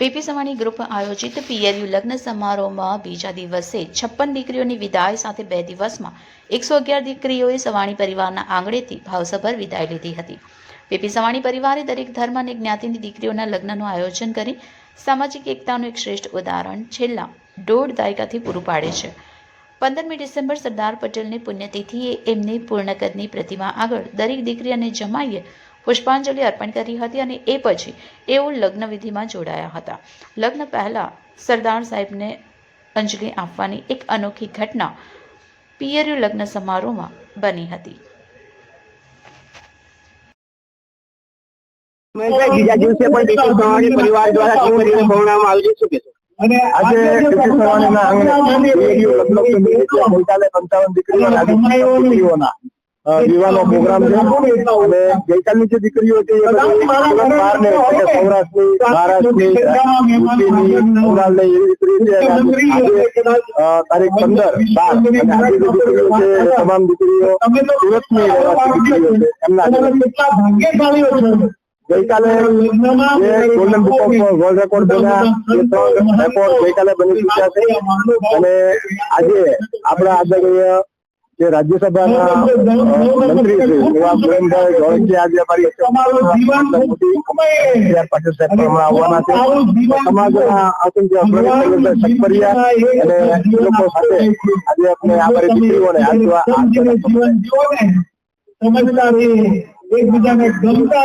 PP Savani group આયોજિત પીએલયુ લગ્ન સમારોહમાં બીજા દિવસે છપ્પન દીકરીઓની વિદાય સાથે બે દિવસમાં એકસો અગિયાર દીકરીઓએ સવાણી પરિવારના આંગણેથી ભાવસભર વિદાય લીધી હતી. પીપી સવાણી પરિવારે દરેક ધર્મ અને જ્ઞાતિની દીકરીઓના લગ્નનું આયોજન કરી સામાજિક એકતાનું એક શ્રેષ્ઠ ઉદાહરણ છેલ્લા દોઢ દાયકાથી પૂરું પાડે છે. પંદરમી ડિસેમ્બર સરદાર પટેલની પુણ્યતિથિએ એમની પૂર્ણકદની પ્રતિમા આગળ દરેક દીકરી અને જમાઈએ પુષ્પાંજલિ અર્પણ કરી હતી અને એ પછી એઓ લગ્નવિધિમાં જોડાયા હતા. લગ્ન પહેલાં સરદાર સાહેબને અંજલિ આપવાની એક અનોખી ઘટના પિયર્યુ લગ્ન સમારોહમાં બની હતી. બીજા દિવસે પણ પરિવાર દ્વારા દીકરીને ભણાવવામાં શું કહેશો? આજે પીપી સવાણીના ગઈકાલે પંચાવન અને દીકરીઓના વિવાહનો પ્રોગ્રામ છે. અને ગઈકાલની જે દીકરીઓ હતી એ બહારને સૌરાષ્ટ્રની મહારાષ્ટ્રની બંગાળની એવી દીકરીઓ છે તારીખ પંદર બાર અને આજે દીકરીઓ છે તમામ દીકરીઓ સુરતની રહેવાસી દીકરીઓ છે એમના ગઈકાલે જે golden book of world record બન્યા રેકોર્ડ ગઈકાલે બની ચૂક્યા છે. અને આજે આપણા આદરણીય જે રાજ્યસભાના મંત્રી એવા આજે અમારી પાટીલ સાહેબ આવવાના છે. સમાજના અને એ લોકો સાથે આજે આપણે આ દીકરીઓને આજવા આ જીવન જીવન જીવો ને સમજદારી એકબીજાને ગમતા